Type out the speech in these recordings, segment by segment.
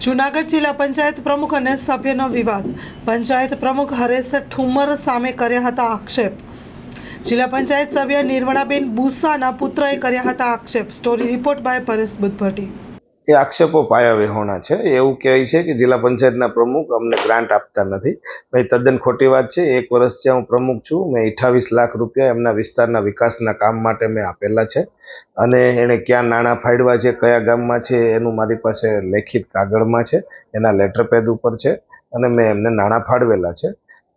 જૂનાગઢ જિલ્લા પંચાયત પ્રમુખ અને સભ્યનો વિવાદ. પંચાયત પ્રમુખ હરેશ ઠુમ્મર સામે કર્યા હતા આક્ષેપ. જિલ્લા પંચાયત સભ્ય નિર્મળાબેન બુસાના પુત્રએ કર્યા હતા આક્ષેપ. Story report by Paresh Buddhbhatti. એ આક્ષેપો પાયા વિહોણા છે. એવું કહે છે કે જિલ્લા પંચાયતના પ્રમુખ અમને ગ્રાન્ટ આપતા નથી. ભાઈ, તદ્દન ખોટી વાત છે. એક વર્ષથી હું પ્રમુખ છું. મેં અઠ્ઠાવીસ લાખ રૂપિયા એમના વિસ્તારના વિકાસના કામ માટે મેં આપેલા છે. અને એણે ક્યાં નાણાં ફાળવા છે, કયા ગામમાં છે, એનું મારી પાસે લેખિત કાગળમાં છે. એના લેટર પેડ ઉપર છે. અને મેં એમને નાણાં ફાળવેલા છે.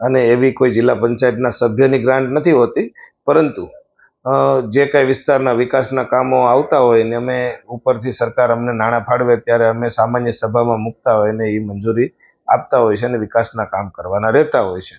અને એવી કોઈ જિલ્લા પંચાયતના સભ્યની ગ્રાન્ટ નથી હોતી. પરંતુ જે કાંઈ વિસ્તારના વિકાસના કામો આવતા હોય ને અમે ઉપરથી સરકાર અમને નાણાં ફાળવે ત્યારે અમે સામાન્ય સભામાં મૂકતા હોય ને એ મંજૂરી આપતા હોય છે અને વિકાસના કામ કરવાના રહેતા હોય છે.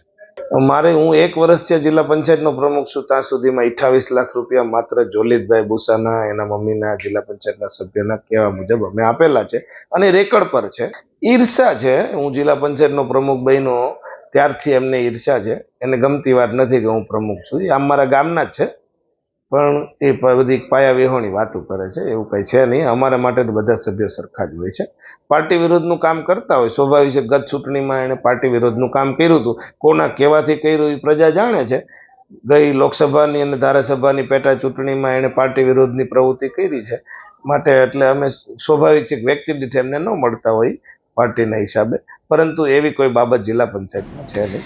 મારે હું એક વર્ષથી આ જિલ્લા પંચાયતનો પ્રમુખ છું, ત્યાં સુધીમાં અઠ્ઠાવીસ લાખ રૂપિયા માત્ર જોલિતભાઈ બુસાના એના મમ્મીના, જિલ્લા પંચાયતના સભ્યના કહેવા મુજબ અમે આપેલા છે અને રેકર્ડ પર છે. ઈર્ષા છે, હું જિલ્લા પંચાયતનો પ્રમુખ બન્યો ત્યારથી એમને ઈર્ષા છે. એને ગમતી વાત નથી કે હું પ્રમુખ છું, એ આમ મારા ગામના જ છે. પણ એ બધી પાયા વિહોણી વાતો કરે છે, એવું કંઈ છે નહીં. અમારા માટે તો બધા સભ્યો સરખા જ હોય છે. પાર્ટી વિરોધનું કામ કરતા હોય, સ્વાભાવિક છે ગત ચૂંટણીમાં એણે પાર્ટી વિરોધનું કામ કર્યું હતું. કોના કહેવાથી કર્યું એ પ્રજા જાણે છે. ગઈ લોકસભાની અને ધારાસભાની પેટા ચૂંટણીમાં એણે પાર્ટી વિરોધની પ્રવૃત્તિ કરી છે. માટે એટલે અમે સ્વાભાવિક છે વ્યક્તિ દીઠ એમને ન મળતા હોય પાર્ટીના હિસાબે. પરંતુ એવી કોઈ બાબત જિલ્લા પંચાયતમાં છે નહીં.